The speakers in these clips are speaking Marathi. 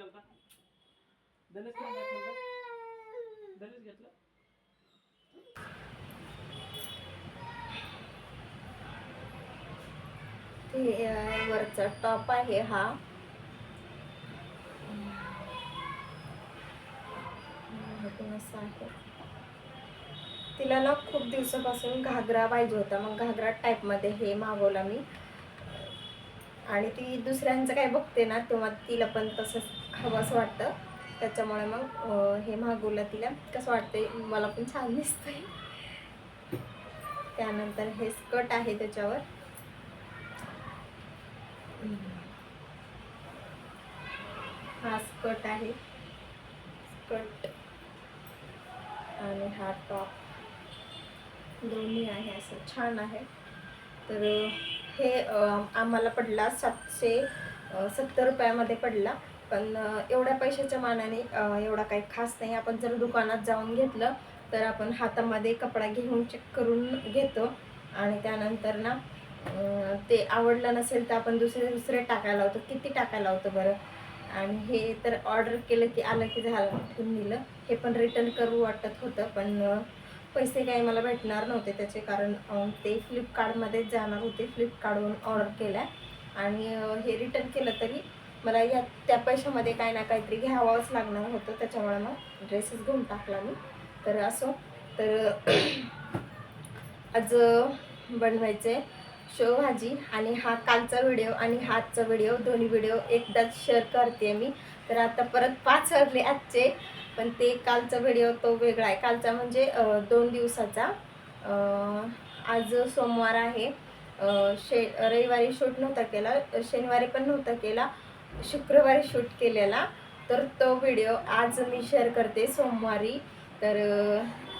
गेलता? धनेश कोण धनेश घेतलं? वरचा टॉप आहे हा. तिला ना खूप दिवसापासून घागरा पाहिजे होता. मग घागरा टाईपमध्ये हे मागवला मी. आणि ती दुसऱ्यांचं काय बघते ना तेव्हा तिला पण तसंच हवं असं वाटतं. त्याच्यामुळे मग हे मागवलं तिला. कसं वाटतंय? मला पण छान दिसतंय. त्यानंतर हे स्कर्ट आहे त्याच्यावर. हा स्कर्ट आहे. स्कर्ट. आणि हा टॉप. दोन्ही आहे असं. छान आहे. तर हे आम्हाला पडला सातशे सत्तर रुपयामध्ये पडला. पण एवढ्या पैशाच्या मानाने एवढा काही खास नाही. आपण जर दुकानात जाऊन घेतलं तर आपण हातामध्ये कपडा घेऊन चेक करून घेतो. आणि त्यानंतर ना ते आवडलं नसेल तर आपण दुसरे दुसरे टाकायला होतो किती टाकायला होतं बरं? आणि हे तर ऑर्डर केलं की आलं की झालं ठेवून दिलं हे पण रिटर्न करू वाटत होतं पण पैसे काही मला भेटणार नव्हते. त्याचे कारण ते फ्लिपकार्टमध्येच जाणार होते. फ्लिपकार्टवरून ऑर्डर केलं आणि हे रिटर्न केलं तरी मला या त्या पैशामध्ये काही ना काहीतरी घ्यावंच लागणार होतं त्याच्यामुळे मग ड्रेसेस घेऊन टाकला मी. तर असो तर आज बनवायचे शेवभाजी आणि हा कालचा व्हिडिओ आणि हातचा व्हिडिओ दोन्ही व्हिडिओ एकदाच शेअर करते मी. तर आता परत पाच हरले आजचे पण ते कालचा व्हिडिओ तो वेगळा आहे. कालचा म्हणजे दोन दिवसाचा. आज सोमवार आहे. शे रविवारी शूट नव्हता केला शनिवारी पण नव्हता केला. शुक्रवारी शूट केलेला. तर तो व्हिडिओ आज मी शेअर करते सोमवारी. तर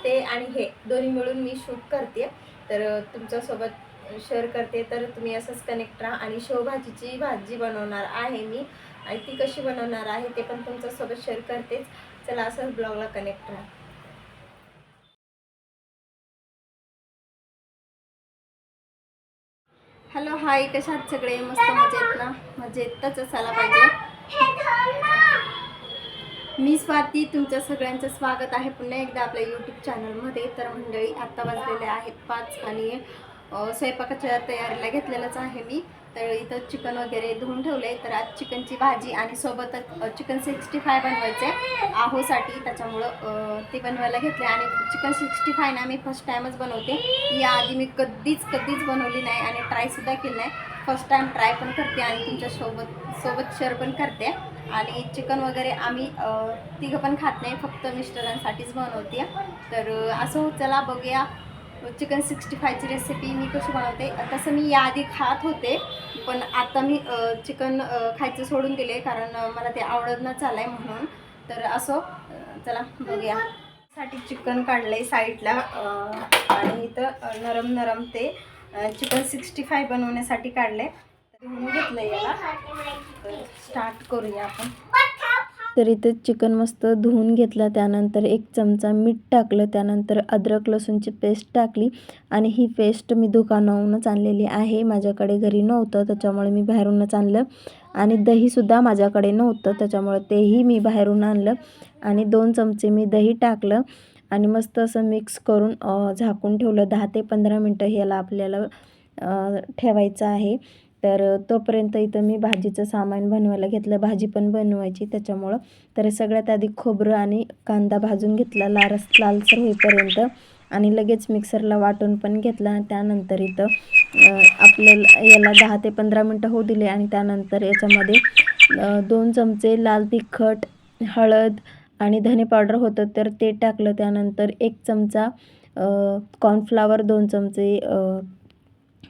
ते आणि हे दोन्ही मिळून मी शूट करते. तर तुमच्यासोबत शेअर करते. तर तुम्ही असंच कनेक्ट राहा आणि शेवभाजीची भाजी बनवणार आहे मी. आणि ती कशी बनवणार आहे ते पण तुमच्यासोबत शेअर करतेच. चला असंच ब्लॉगला कनेक्ट राहा. हॅलो हाय कशात सगळे? मस्त मजेत ना? मजेतच असायला पाहिजे. मी स्वाती तुमच्या सगळ्यांचं स्वागत आहे पुन्हा एकदा आपल्या यूट्यूब चॅनलमध्ये तर मंडळी आत्ता वाजलेले आहेत पाच आणि स्वयंपाकाच्या तयारीला घेतलेलंच आहे मी. तर इथं चिकन वगैरे धुवून ठेवले तर आज चिकनची भाजी आणि सोबतच चिकन सिक्स्टी फाय बनवायचे. आहे आहोसाठी त्याच्यामुळं ते बनवायला घेतले. आणि चिकन सिक्स्टी फाय ना मी फर्स्ट टाईमच बनवते. याआधी मी कधीच कधीच बनवली नाही आणि ट्रायसुद्धा केली नाही. फर्स्ट टाईम ट्राय पण करते आणि तुमच्यासोबत सोबत शेअर पण करते. आणि चिकन वगैरे आम्ही तिघं पण खात नाही. फक्त मिस्टरांसाठीच बनवते. तर असं चला बघूया. चिकन सिक्स्टी फायची रेसिपी मी कशी बनवते? तसं मी याआधी खात होते पण आता मी चिकन खायचं सोडून दिले कारण मला ते आवडत झालं आहे म्हणून. तर असो चला बघूया. साठी चिकन काढलंय साईडला आणि इथं नरम नरम ते चिकन सिक्स्टी फाय बनवण्यासाठी काढले धुवून घेतलं याला. स्टार्ट करूया आपण. तर इथे चिकन मस्त धुवून घेतला त्यानंतर एक चमचा मीठ टाकलं त्यानंतर अद्रक लसूणची पेस्ट टाकली आणि ही पेस्ट मी दुकानाहूनच आणलेली आहे. माझ्याकडे घरी नव्हतं त्याच्यामुळे मी बाहेरूनच आणलं. आणि दहीसुद्धा माझ्याकडे नव्हतं त्याच्यामुळे तेही मी बाहेरून आणलं. आणि दोन चमचे मी दही टाकलं आणि मस्त असं मिक्स करून झाकून ठेवलं. दहा ते पंधरा मिनटं ह्याला आपल्याला ठेवायचं आहे. तर तोपर्यंत इथं मी भाजीचं सामान बनवायला घेतलं. भाजी पण बनवायची त्याच्यामुळं. तर सगळ्यात आधी खोबरं आणि कांदा भाजून घेतला. लारस लालसर होईपर्यंत. आणि लगेच मिक्सरला वाटून पण घेतला. त्यानंतर इथं आपल्याला याला दहा ते पंधरा मिनटं होऊ दिले. आणि त्यानंतर याच्यामध्ये दोन चमचे लाल तिखट हळद आणि धने पावडर होतं तर ते टाकलं. त्यानंतर एक चमचा कॉर्नफ्लावर दोन चमचे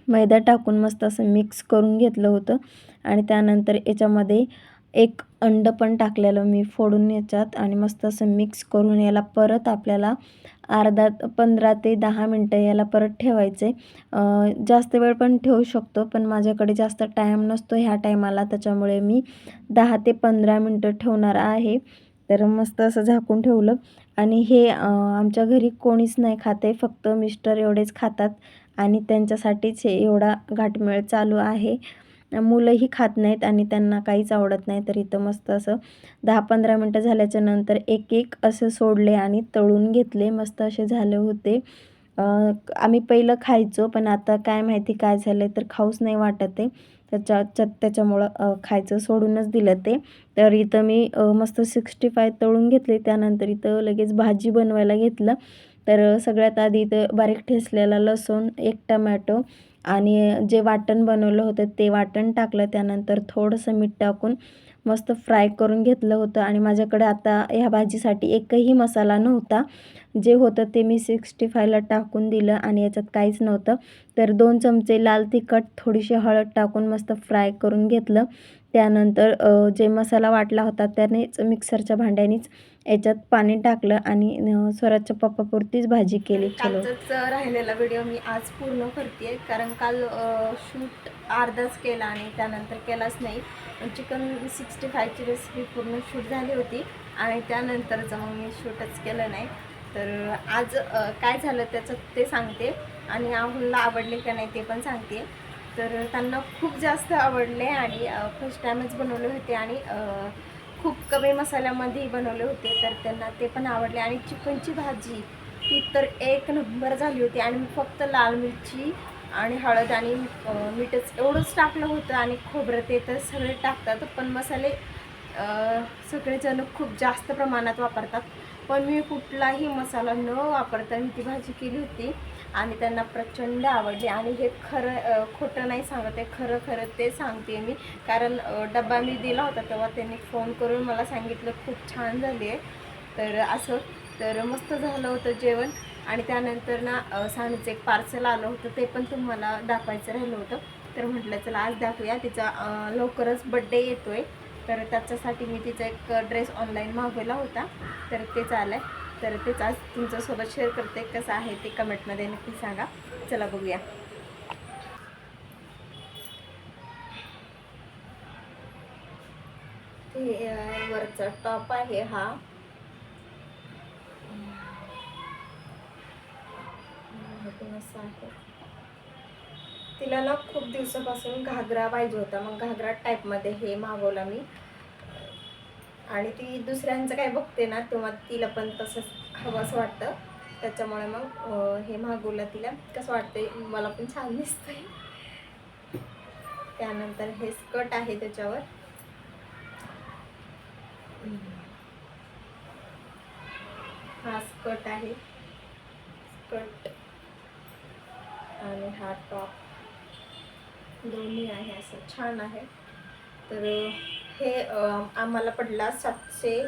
मैदा टाकून मस्त असं मिक्स करून घेतलं होतं. आणि त्यानंतर याच्यामध्ये एक अंड पण टाकलेलं मी फोडून याच्यात आणि मस्त असं मिक्स करून याला परत आपल्याला अर्धा पंधरा ते दहा मिनटं याला परत ठेवायचे. जास्त वेळ पण ठेवू शकतो पण माझ्याकडे जास्त टाईम नसतो ह्या टायमाला त्याच्यामुळे मी दहा ते पंधरा मिनटं ठेवणार आहे. तर मस्त असं झाकून ठेवलं. आणि हे आमच्या घरी कोणीच नाही खाते फक्त मिस्टर एवढेच खातात. आणि त्यांच्यासाठीच हे एवढा घाटमेळ चालू आहे. मुलंही खात नाहीत आणि त्यांना काहीच आवडत नाही. तर इथं मस्त असं दहा पंधरा मिनटं झाल्याच्यानंतर एक एक असे सोडले आणि तळून घेतले. मस्त असे झाले होते. आम्ही पहिलं खायचो पण आता काय माहिती काय झालं तर खाऊच नाही वाटत आहे. त्याच्या त्याच्यामुळं खायचं सोडूनच दिलं ते. तर इथं मी मस्त सिक्स्टी फाय तळून घेतले. त्यानंतर इथं लगेच भाजी बनवायला घेतलं. तर सगळ्यात आधी तर बारीक ठेसलेला लसूण एक टमॅटो आणि जे वाटण बनवलं होतं ते वाटण टाकलं. त्यानंतर थोडंसं मीठ टाकून मस्त फ्राय करून घेतलं होतं आणि माझ्याकडे आता ह्या भाजीसाठी एकही मसाला नव्हता. जे होतं ते मी सिक्स्टी फायला टाकून दिलं आणि याच्यात काहीच नव्हतं. तर दोन चमचे लाल तिखट थोडीशी हळद टाकून मस्त फ्राय करून घेतलं. त्यानंतर जे मसाला वाटला होता त्यानेच मिक्सरच्या भांड्यानेच याच्यात पाणी टाकलं आणि स्वराजच्या पप्पापुरतीच भाजी केली. राहिलेला व्हिडिओ मी आज पूर्ण करते कारण काल शूट अर्धाच केला आणि त्यानंतर केलाच नाही. चिकन सिक्स्टी फायची रेसिपी पूर्ण शूट झाली होती आणि त्यानंतरचं मग मी शूटच केलं नाही. तर आज काय झालं त्याचं ते सांगते आणि आहुलला आवडले का नाही ते पण सांगते. तर त्यांना खूप जास्त आवडले आणि फर्स्ट टाईमच बनवले होते आणि खूप कमी मसाल्यामध्येही बनवले होते. तर त्यांना ते पण आवडले आणि चिकनची भाजी ती तर एक नंबर झाली होती आणि मी फक्त लाल मिरची आणि हळद आणि मीठच एवढंच टाकलं होतं आणि खोबरं ते तर सगळे टाकतात पण मसाले सगळेजण खूप जास्त प्रमाणात वापरतात. पण मी कुठलाही मसाला न वापरता मी ती भाजी केली होती आणि त्यांना प्रचंड आवडली आणि हे खरं खोटं नाही सांगत आहे खरं खरं ते सांगते मी. कारण डबा डब्बा मी दिला होता तेव्हा त्यांनी फोन करून मला सांगितलं खूप छान झाली आहे. तर असं तर मस्त झालं होतं जेवण. आणि त्यानंतर ना सानूचं एक पार्सल आलं होतं ते पण तुम्हाला दाखवायचं राहिलं होतं. तर म्हटलं चला आज दाखवूया. तिचा लवकरच बड्डे येतो आहे तर त्याच्यासाठी मी तिचा एक ड्रेस ऑनलाईन मागवला होता. तर तेच आलं आहे तर तेच आज तुमच्यासोबत शेअर करते. कसं आहे ते कमेंटमध्ये नक्की सांगा. चला बघूया. ते वरचा टॉप आहे हा. असं आहे. तिला ना खूप दिवसापासून घागरा पाहिजे होता. मग घागरा टाईपमध्ये हे मागवला मी. आणि ती दुसऱ्यांचं काय बघते ना तेव्हा तिला पण तसंच हवंच वाटतं. त्याच्यामुळे मग हे मागवलं तिला. कसं वाटतंय? मला पण छान दिसतंय. त्यानंतर हे स्कर्ट आहे त्याच्यावर. हा स्कर्ट आहे. स्कर्ट आणि हा टॉप दोन्ही आहे असं छान आहे. तर हे आम्हाला पडला सातशे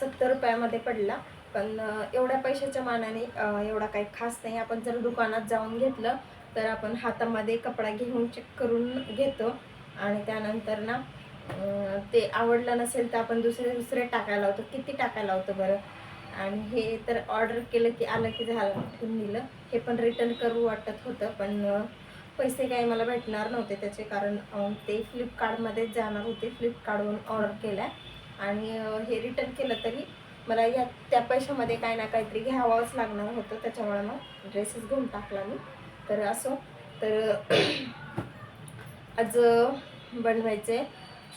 सत्तर रुपयामध्ये पडला. पण एवढ्या पैशाच्या मानाने एवढा काही खास नाही. आपण जर दुकानात जाऊन घेतलं तर आपण हातामध्ये कपडा घेऊन चेक करून घेतो. आणि त्यानंतर ना ते आवडलं नसेल तर आपण दुसरे दुसरे टाकायला होतो किती टाकायला होतं बरं? आणि हे तर ऑर्डर केलं की आलं की झालं ठेवून दिलं हे पण रिटर्न करू वाटत होतं पण पैसे काही मला भेटणार नव्हते. त्याचे कारण ते फ्लिपकार्टमध्येच जाणार होते. फ्लिपकार्टवरून ऑर्डर केला आणि हे रिटर्न केलं तरी मला या त्या पैशामध्ये काही ना काहीतरी घ्यावंच लागणार होतं. त्याच्यामुळे मग ड्रेसेस घेऊन टाकला मी. तर असो. तर आज बनवायचे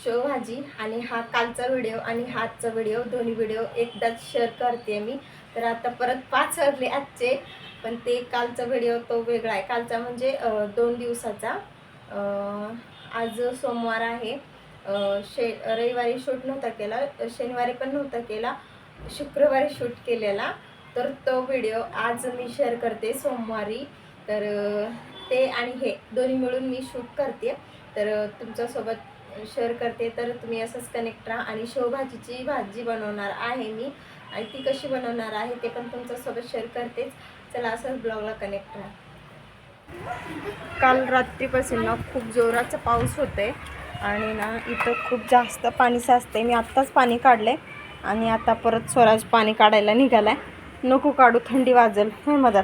शेवभाजी आणि हा कालचा व्हिडिओ आणि हा आजचा व्हिडिओ दोन्ही व्हिडिओ एकदाच शेअर करते मी. तर आता परत पाच वाजले आजचे पण ते कालचा व्हिडिओ तो वेगळा आहे. कालचा म्हणजे दोन दिवसाचा. आज सोमवार आहे. शे रविवारी शूट नव्हता केला शनिवारी पण नव्हता केला शुक्रवारी शूट केलेला. तर तो व्हिडिओ आज मी शेअर करते सोमवारी. तर ते आणि हे दोन्ही मिळून मी शूट करते. तर तुमच्यासोबत शेअर करते तर तुम्ही असंच कनेक्ट राहा आणि शेवभाजीची भाजी बनवणार आहे मी. आणि ती कशी बनवणार आहे ते पण तुमच्यासोबत शेअर करतेच. चला असंच ब्लॉगला कनेक्ट राहा. काल रात्रीपासून ना खूप जोराचा पाऊस होते आणि ना इथं खूप जास्त पाणी साचते मी आत्ताच पाणी काढले आणि आता परत स्वराज पाणी काढायला निघालाय. नको काढू थंडी वाजेल. हे मदत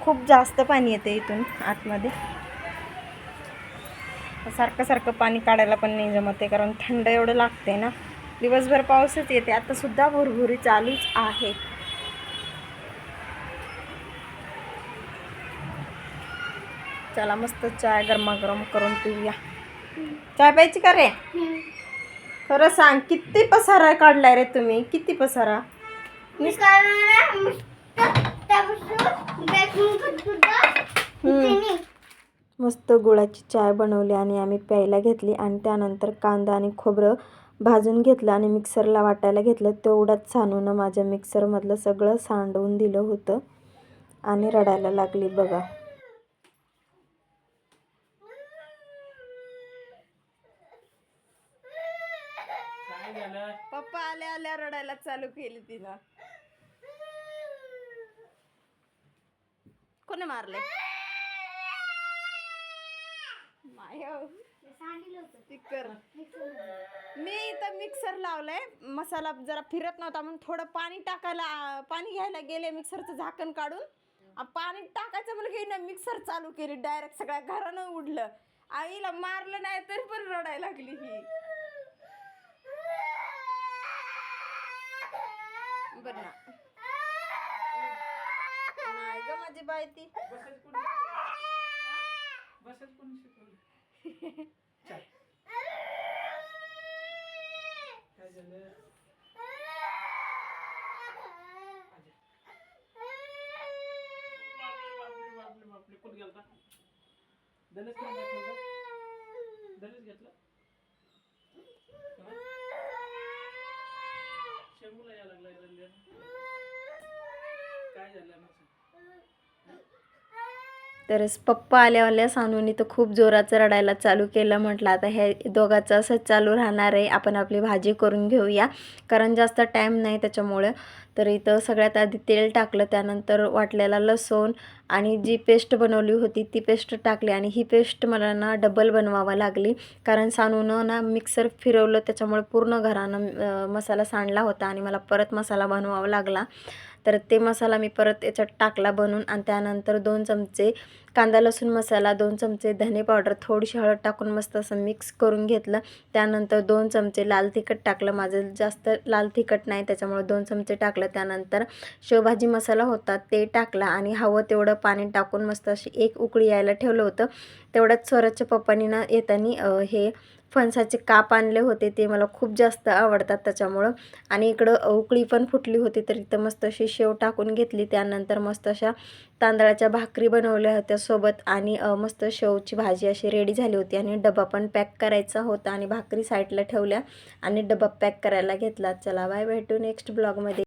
खूप जास्त पाणी येते इथून आतमध्ये. सारखं सारखं पाणी काढायला पण नाही जमत आहे कारण थंड एवढं लागते ना. दिवसभर पाऊसच येते. आता सुद्धा भुरभुरी चालूच आहे. चला चला मस्त चाय गरमागरम करून पिऊया. चाय प्यायची का रे? खरं सांग किती पसारा काढलाय रे तुम्ही? किती पसारा? हम्म. मस्त गुळाची चाय बनवली आणि आम्ही प्यायला घेतली आणि त्यानंतर कांदा आणि खोबरं भाजून घेतलं आणि मिक्सरला वाटायला घेतलं. तेवढ्यात सानूनं माझ्या मिक्सरमधलं सगळं सांडवून दिलं होतं आणि रडायला लागली बघा. पप्पा आल्या आल्या रडायला चालू केली तिला कोणी मारले? स्पीकर मी इथं मिक्सर लावलंय. मसाला जरा फिरत नव्हता म्हणून थोडं पाणी टाकायला पाणी घ्यायला गेले मिक्सरचं झाकण काढून. आ, पाणी टाकायचं म्हणलं की ना मिक्सर चालू केली डायरेक्ट सगळ्या घरानं उडलं. आईला मारलं नाही तरी पण रडायला लागली ही. बर ना. नाही ग माझी बाई ती. बसायचं कोणी शिकवलं? चल. काय झालं मग बापरे गेलता दलेच नाही दाखवलं का? दलेच घेतला यायला लागलाय काय झालं ना तर पप्पा आल्या आल्या सानूनी तर खूप जोराचं रडायला चालू केलं. म्हटलं आता हे दोघांचं असंच चालू राहणार आहे. आपण आपली भाजी करून घेऊया. कारण जास्त टाईम नाही त्याच्यामुळं. तर इथं सगळ्यात आधी तेल टाकलं त्यानंतर वाटलेला लसूण आणि जी पेस्ट बनवली होती ती पेस्ट टाकली आणि ही पेस्ट मला ना डबल बनवावा लागली. कारण सानूनं ना मिक्सर फिरवलं त्याच्यामुळे पूर्ण घरानं मसाला सांडला होता आणि मला परत मसाला बनवावा लागला. तर ते मसाला मी परत याच्यात टाकला बनवून आणि त्यानंतर दोन चमचे कांदा लसूण मसाला दोन चमचे धने पावडर थोडीशी हळद टाकून मस्त असं मिक्स करून घेतलं. त्यानंतर दोन चमचे लाल तिखट टाकलं. माझं जास्त लाल तिखट नाही त्याच्यामुळे दोन चमचे टाकलं. त्यानंतर शेवभाजी मसाला होता ते टाकला आणि हवं तेवढं पाणी टाकून मस्त अशी एक उकळी यायला ठेवलं होतं. तेवढ्यात स्वराजच्या पप्पानी ना येताना हे फणसाचे काप आणले होते ते मला खूप जास्त आवडतात त्याच्यामुळं. आणि इकडं उकळी पण फुटली होती तर इथं मस्त अशी शेव टाकून घेतली. त्यानंतर मस्त अशा तांदळाच्या भाकरी बनवल्या होत्या सोबत आणि मस्त शेवची भाजी अशी रेडी झाली होती आणि डबा पण पॅक करायचा होता आणि भाकरी साईडला ठेवल्या आणि डबा पॅक करायला घेतला. चला बाय भेटू नेक्स्ट ब्लॉगमध्ये